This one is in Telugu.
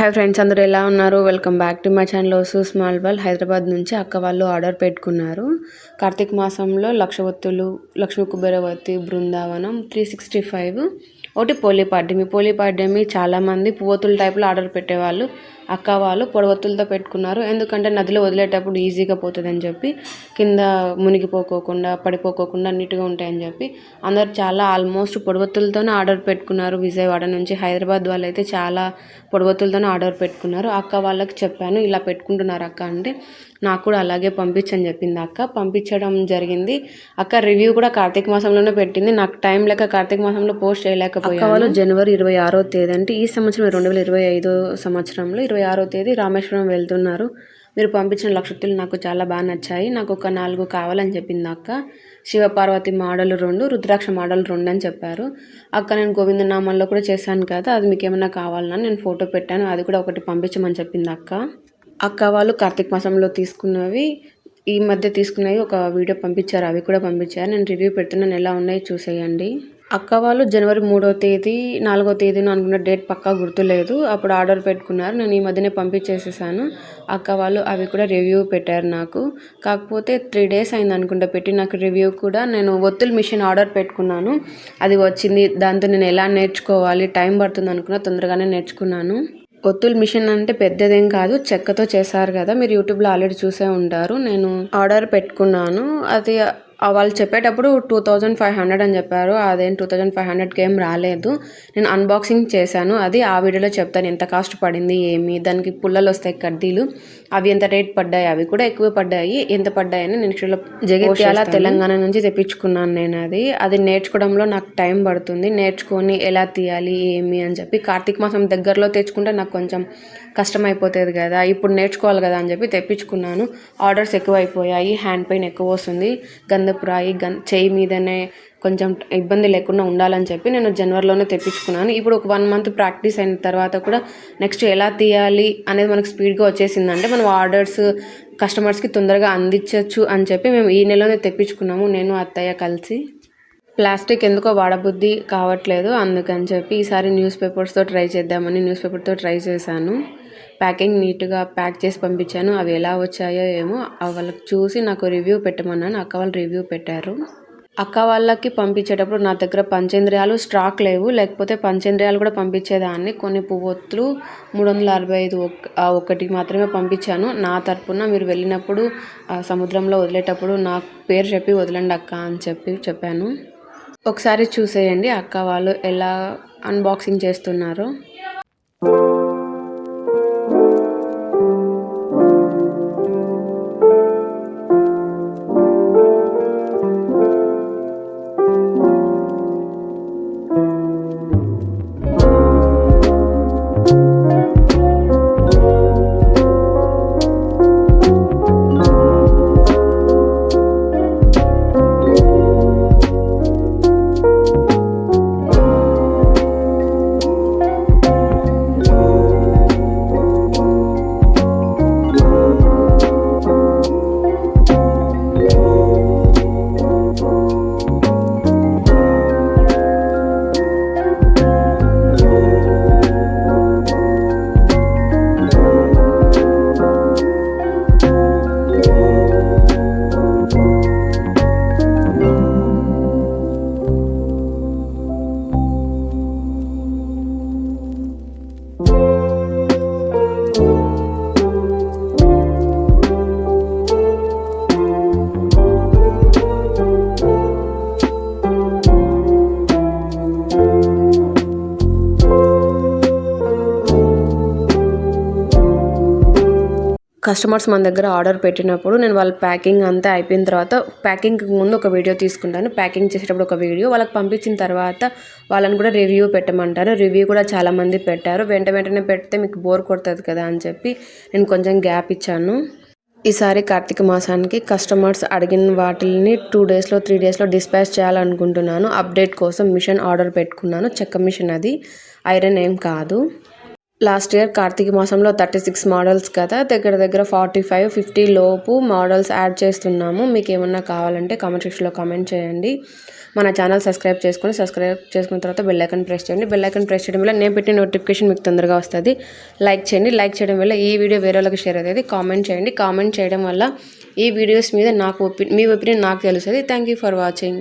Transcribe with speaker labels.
Speaker 1: హాయ్ ఫ్రెండ్స్ అందరూ ఎలా ఉన్నారు? Welcome back to my channel ఓసు స్మాల్ బాల్ హైదరాబాద్ నుంచి అక్క వాళ్ళు ఆర్డర్ పెట్టుకున్నారు. కార్తీక మాసంలో లక్షవత్తులు లక్ష్మీ కుబేరవతి బృందావనం త్రీ సిక్స్టీ ఫైవ్. ఒకటి పోలీపాడ్యమి. పోలీపాడ్యమి చాలామంది పువ్వొత్తుల టైప్లో ఆర్డర్ పెట్టేవాళ్ళు. అక్క వాళ్ళు పొడవత్తులతో పెట్టుకున్నారు. ఎందుకంటే నదిలో వదిలేటప్పుడు ఈజీగా పోతుందని చెప్పి కింద మునిగిపోకోకుండా పడిపోకోకుండా నీట్గా ఉంటాయని చెప్పి అందరు చాలా ఆల్మోస్ట్ పొడవత్తులతోనే ఆర్డర్ పెట్టుకున్నారు. విజయవాడ నుంచి హైదరాబాద్ వాళ్ళు అయితే చాలా పొడవత్తులతోనే ఆర్డర్ పెట్టుకున్నారు. అక్క వాళ్ళకి చెప్పాను ఇలా పెట్టుకుంటున్నారు అక్క అంటే నాకు కూడా అలాగే పంపించని చెప్పింది అక్క. పంపించడం జరిగింది. అక్క రివ్యూ కూడా కార్తీక మాసంలోనే పెట్టింది. నాకు టైం లేక కార్తీక మాసంలో పోస్ట్ చేయలేకపోయాను. వాళ్ళు జనవరి ఇరవై ఆరో తేదీ అంటే ఈ సంవత్సరం రెండు వేల ఇరవై ఐదో సంవత్సరంలో ఇరవై ఆరో తేదీ రామేశ్వరం వెళ్తున్నారు. మీరు పంపించిన లక్షతులు నాకు చాలా బాగా నచ్చాయి. నాకు ఒక నాలుగు కావాలని చెప్పింది అక్క. శివపార్వతి మోడల్ రెండు రుద్రాక్ష మోడల్ రెండు అని చెప్పారు. అక్క నేను గోవిందనామాల్లో కూడా చేశాను కదా అది మీకు ఏమైనా కావాలన్నా నేను ఫోటో పెట్టాను. అది కూడా ఒకటి పంపించమని చెప్పింది అక్క. అక్క వాళ్ళు కార్తీక మాసంలో తీసుకున్నవి ఈ మధ్య తీసుకున్నవి ఒక వీడియో పంపించారు. అవి కూడా పంపించారు. నేను రివ్యూ పెడుతున్నాను ఎలా ఉన్నాయి చూసేయండి. అక్క వాళ్ళు జనవరి మూడో తేదీ నాలుగో తేదీన అనుకున్న డేట్ పక్కా గుర్తులేదు. అప్పుడు ఆర్డర్ పెట్టుకున్నారు. నేను ఈ మధ్యనే పంపించేసేసాను. అక్క వాళ్ళు అవి కూడా రివ్యూ పెట్టారు నాకు. కాకపోతే త్రీ డేస్ అయింది అనుకుంటా పెట్టి నాకు రివ్యూ కూడా. నేను ఒత్తుల మిషన్ ఆర్డర్ పెట్టుకున్నాను. అది వచ్చింది. దాంతో నేను ఎలా నేర్చుకోవాలి? టైం పడుతుంది అనుకున్నా తొందరగానే నేర్చుకున్నాను. ఒత్తుల మిషన్ అంటే పెద్దదేం కాదు చెక్కతో చేశారు కదా. మీరు యూట్యూబ్లో ఆల్రెడీ చూసే ఉంటారు. నేను ఆర్డర్ పెట్టుకున్నాను. అది వాళ్ళు చెప్పేటప్పుడు టూ థౌజండ్ ఫైవ్ హండ్రెడ్ అని చెప్పారు. అదేం టూ థౌజండ్ ఫైవ్ హండ్రెడ్కి ఏం రాలేదు. నేను అన్బాక్సింగ్ చేశాను. అది ఆ వీడియోలో చెప్తాను. ఎంత కాస్ట్ పడింది ఏమి? దానికి పుల్లలు వస్తాయి కడ్డీలు. అవి ఎంత రేట్ పడ్డాయి? అవి కూడా ఎక్కువ పడ్డాయి. ఎంత పడ్డాయని నేను జగిత్యాల తెలంగాణ నుంచి తెప్పించుకున్నాను నేను అది. అది నేర్చుకోవడంలో నాకు టైం పడుతుంది. నేర్చుకొని ఎలా తీయాలి ఏమి అని చెప్పి కార్తీక మాసం దగ్గరలో తెచ్చుకుంటే నాకు కొంచెం కష్టం అయిపోతుంది కదా. ఇప్పుడు నేర్చుకోవాలి కదా అని చెప్పి తెప్పించుకున్నాను. ఆర్డర్స్ ఎక్కువ అయిపోయాయి హ్యాండ్ పెయిన్ ఎక్కువ వస్తుంది. గంధపు రాయి గన్ చేయి మీదనే కొంచెం ఇబ్బంది లేకుండా ఉండాలని చెప్పి నేను జనవరిలోనే తెప్పించుకున్నాను. ఇప్పుడు ఒక వన్ మంత్ ప్రాక్టీస్ అయిన తర్వాత కూడా నెక్స్ట్ ఎలా తీయాలి అనేది మనకు స్పీడ్గా వచ్చేసిందంటే మనం ఆర్డర్స్ కస్టమర్స్కి తొందరగా అందించవచ్చు అని చెప్పి మేము ఈ నెలలోనే తెప్పించుకున్నాము. నేను అత్తయ్య కలిసి. ప్లాస్టిక్ ఎందుకో వాడబుద్ధి కావట్లేదు అందుకని చెప్పి ఈసారి న్యూస్ పేపర్స్తో ట్రై చేద్దామని న్యూస్ పేపర్తో ట్రై చేశాను. ప్యాకింగ్ నీట్గా ప్యాక్ చేసి పంపించాను. అవి ఎలా వచ్చాయో ఏమో వాళ్ళకి చూసి నాకు రివ్యూ పెట్టమన్నాను. అక్క వాళ్ళు రివ్యూ పెట్టారు. అక్క వాళ్ళకి పంపించేటప్పుడు నా దగ్గర పంచేంద్రియాలు స్టాక్ లేవు. లేకపోతే పంచేంద్రియాలు కూడా పంపించేదాన్ని. కొన్ని పువ్వొత్తులు మూడు వందల అరవై ఐదు ఒకటి మాత్రమే పంపించాను. నా తరపున మీరు వెళ్ళినప్పుడు సముద్రంలో వదిలేటప్పుడు నా పేరు చెప్పి వదలండి అక్క అని చెప్పి చెప్పాను. ఒకసారి చూసేయండి అక్క వాళ్ళు ఎలా అన్బాక్సింగ్ చేస్తున్నారో. కస్టమర్స్ మన దగ్గర ఆర్డర్ పెట్టినప్పుడు నేను వాళ్ళ ప్యాకింగ్ అంతా అయిపోయిన తర్వాత ప్యాకింగ్కి ముందు ఒక వీడియో తీసుకుంటాను. ప్యాకింగ్ చేసేటప్పుడు ఒక వీడియో వాళ్ళకి పంపించిన తర్వాత వాళ్ళని కూడా రివ్యూ పెట్టమంటారు. రివ్యూ కూడా చాలామంది పెట్టారు. వెంట వెంటనే పెడితే మీకు బోర్ కొడుతుంది కదా అని చెప్పి నేను కొంచెం గ్యాప్ ఇచ్చాను. ఈసారి కార్తీక మాసానికి కస్టమర్స్ అడిగిన వాటిని టూ డేస్లో త్రీ డేస్లో డిస్పాచ్ చేయాలనుకుంటున్నాను. అప్డేట్ కోసం మిషన్ ఆర్డర్ పెట్టుకున్నాను. చెక్క మిషన్ అది. ఐరన్ ఏం కాదు. లాస్ట్ ఇయర్ కార్తీక మాసంలో థర్టీ సిక్స్ మోడల్స్ కదా దగ్గర దగ్గర ఫార్టీ ఫైవ్ ఫిఫ్టీ లోపు మోడల్స్ యాడ్ చేస్తున్నాము. మీకు ఏమన్నా కావాలంటే కామెంట్ సెక్షన్లో కామెంట్ చేయండి. మన ఛానల్ సబ్స్క్రైబ్ చేసుకొని సబ్స్క్రైబ్ చేసుకున్న తర్వాత బెల్ ఐకన్ ప్రెస్ చేయండి. బెల్ ఐకన్ ప్రెస్ చేయడం వల్ల నేను పెట్టిన నోటిఫికేషన్ మీకు తొందరగా వస్తుంది. లైక్ చేయండి. లైక్ చేయడం వల్ల ఈ వీడియో వేరే వాళ్ళకి షేర్ అవుతుంది కామెంట్ చేయండి. కామెంట్ చేయడం వల్ల ఈ వీడియోస్ మీద నాకు ఒపీ మీ ఒపీనియన్ నాకు తెలుస్తుంది. Thank you for watching